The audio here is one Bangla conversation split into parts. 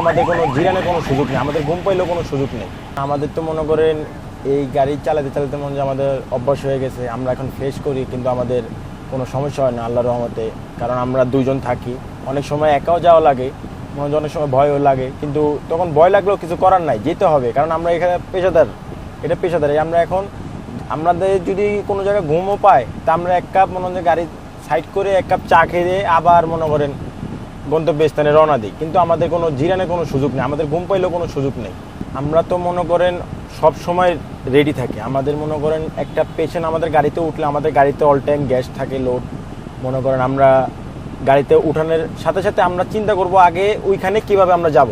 আমাদের কোনো জিরানের কোনো সুযোগ নেই, আমাদের ঘুম পাইলেও কোনো সুযোগ নেই। আমাদের তো মনে করেন এই গাড়ি চালাতে চালাতে মনে আমাদের অভ্যাস হয়ে গেছে, আমরা এখন ফেস করি, কিন্তু আমাদের কোনো সমস্যা হয় না আল্লাহর রহমতে। কারণ আমরা দুজন থাকি, অনেক সময় একাও যাওয়া লাগে, মনে অনেক সময় ভয়ও লাগে, কিন্তু তখন ভয় লাগলেও কিছু করার নাই, যেতে হবে। কারণ আমরা এখানে পেশাদার, এটা পেশাদার আমরা এখন, আমাদের যদি কোনো জায়গায় ঘুমও পায়, তা আমরা এক কাপ মনে হয় গাড়ি সাইড করে এক কাপ চা খেয়ে আবার মনে করেন গন্তব্যস্থানে রওনা দিই। কিন্তু আমাদের কোনো জিরানে কোনো সুযোগ নেই, আমাদের ঘুম পাইলেও কোনো সুযোগ নেই। আমরা তো মনে করেন সব সময় রেডি থাকি। আমাদের মনে করেন একটা পেশেন্ট আমাদের গাড়িতে উঠলে আমাদের গাড়িতে অল টাইম গ্যাস থাকে লোড মনে করেন আমরা গাড়িতে উঠানোর সাথে সাথে আমরা চিন্তা করব আগে ওইখানে কীভাবে আমরা যাব।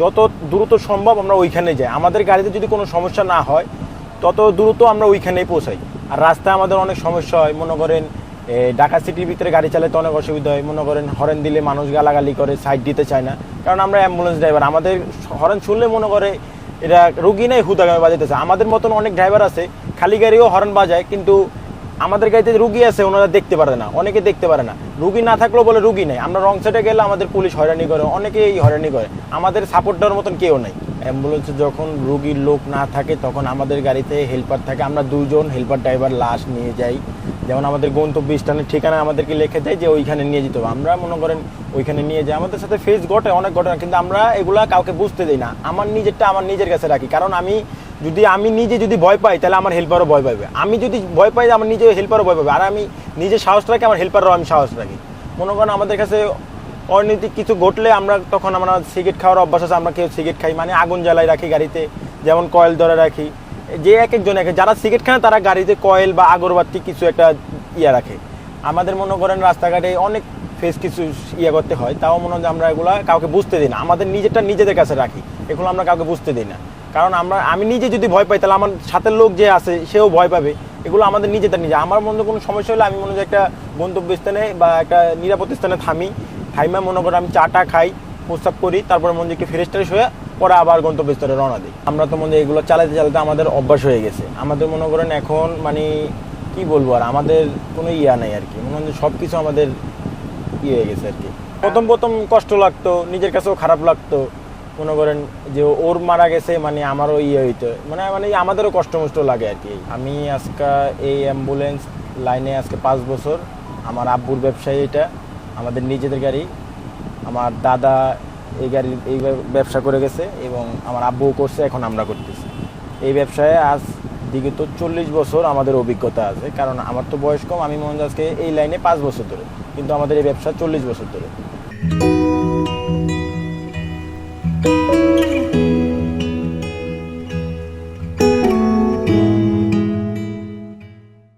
যত দ্রুত সম্ভব আমরা ওইখানে যাই। আমাদের গাড়িতে যদি কোনো সমস্যা না হয়, তত দ্রুত আমরা ওইখানেই পৌঁছাই। আর রাস্তায় আমাদের অনেক সমস্যা হয়। মনে করেন ঢাকা সিটির ভিতরে গাড়ি চালাতে অনেক অসুবিধা হয়। মনে করেন হরেন দিলে মানুষ গালাগালি করে সাইড দিতে চায় না। কারণ আমরা অ্যাম্বুলেন্স ড্রাইভার আমাদের হরেন শুনলে মনে করে এটা রুগী নেই, হুদাগামে বাজাইতেছে। আমাদের মতন অনেক ড্রাইভার আছে, খালি গাড়িও হরেন বাজায়, কিন্তু আমাদের গাড়িতে রুগী আছে, ওনারা দেখতে পারে না। অনেকে দেখতে পারে না। রুগী না থাকলেও বলে রুগী নেই। আমরা রং সাইডে গেলে আমাদের পুলিশ হয়রানি করে, অনেকেই হয়রানি করে। আমাদের সাপোর্ট দেওয়ার মতন কেউ নেই। অ্যাম্বুলেন্সে যখন রুগীর লোক না থাকে, তখন আমাদের গাড়িতে হেল্পার থাকে। আমরা দুজন হেল্পার ড্রাইভার লাশ নিয়ে যাই। যেমন আমাদের গন্তব্য স্থানের ঠিকানা আমাদেরকে লিখে দেয় যে, ওইখানে নিয়ে যেতে হবে। আমরা মনে করেন ওইখানে নিয়ে যাই। আমাদের সাথে ফেস ঘটে, অনেক ঘটনা। কিন্তু আমরা এগুলা কাউকে বুঝতে দিই না। আমার নিজেরটা আমার নিজের কাছে রাখি। কারণ আমি যদি আমি নিজে যদি ভয় পাই, তাহলে আমার হেল্পারও ভয় পাবে আমি যদি ভয় পাই, আমার নিজে হেল্পারও ভয় পাবে আর আমি নিজে সাহস রাখি, আমার হেল্পারও আমি সাহস রাখি। মনে করেন আমাদের কাছে অনৈতিক কিছু ঘটলে আমরা তখন আমরা সিগারেট খাওয়ার অভ্যাস আছে, আমরা কেউ সিগারেট খাই। মানে আগুন জ্বালাই রাখি গাড়িতে, যেমন কয়েল ধরে রাখি। যে এক একজন এক যারা সিগারেট খায় তারা গাড়িতে কয়েল বা আগরবাতি কিছু একটা ইয়ে রাখে। আমাদের মনে করেন রাস্তাঘাটে অনেক ফেস কিছু ইয়ে করতে হয়। তাও মনে হয় আমরা এগুলা কাউকে বুঝতে দিই না। আমাদের নিজেরটা নিজেদের কাছে রাখি। এগুলো আমরা কাউকে বুঝতে দিই না। কারণ আমরা, আমি নিজে যদি ভয় পাই, তাহলে আমার সাথে লোক যে আছে, সেও ভয় পাবে। এগুলো আমাদের নিজেদের নিজে। আমার মধ্যে কোনো সমস্যা হলে আমি মনে হয় একটা গন্তব্যস্থানে বা একটা নিরাপদ স্থানে থামি। থাইমা মনে করেন আমি চাটা খাই প্রস্তাব করি, তারপরে মনে হয় ফ্রেশ ট্রেশ হয়ে পরে আবার গন্তব্যস্থলে রওনা দিই। আমরা তো মনে এগুলো চালাতে চালাতে আমাদের অভ্যাস হয়ে গেছে। আমাদের মনে করেন এখন মানে কি বলব আর, আমাদের কোনো ইয়া নাই আর কি। মনে হয় সব কিছু আমাদের ইয়ে হয়ে গেছে আর কি। প্রথম প্রথম কষ্ট লাগতো, নিজের কাছেও খারাপ লাগতো। মনে করেন যে ওর মারা গেছে মানে আমারও ইয়ে হইতো। মানে মানে আমাদেরও কষ্ট মষ্ট লাগে আর কি। আমি আজকে এই অ্যাম্বুলেন্স লাইনে আজকে পাঁচ বছর, আমার আব্বুর ব্যবসায়ী এটা, আমাদের নিজেদের গাড়ি, আমার দাদা এই গাড়ির, এই ব্যবসা করে গেছে এবং আমার আব্বুও করছে, এখন আমরা করতেছি। এই ব্যবসায় আজ বিগত চল্লিশ বছর আমাদের অভিজ্ঞতা আছে, কারণ আমার তো বয়স কম, আমি মনে আজকে এই লাইনে পাঁচ বছর ধরে, কিন্তু আমাদের এই ব্যবসা চল্লিশ বছর ধরে।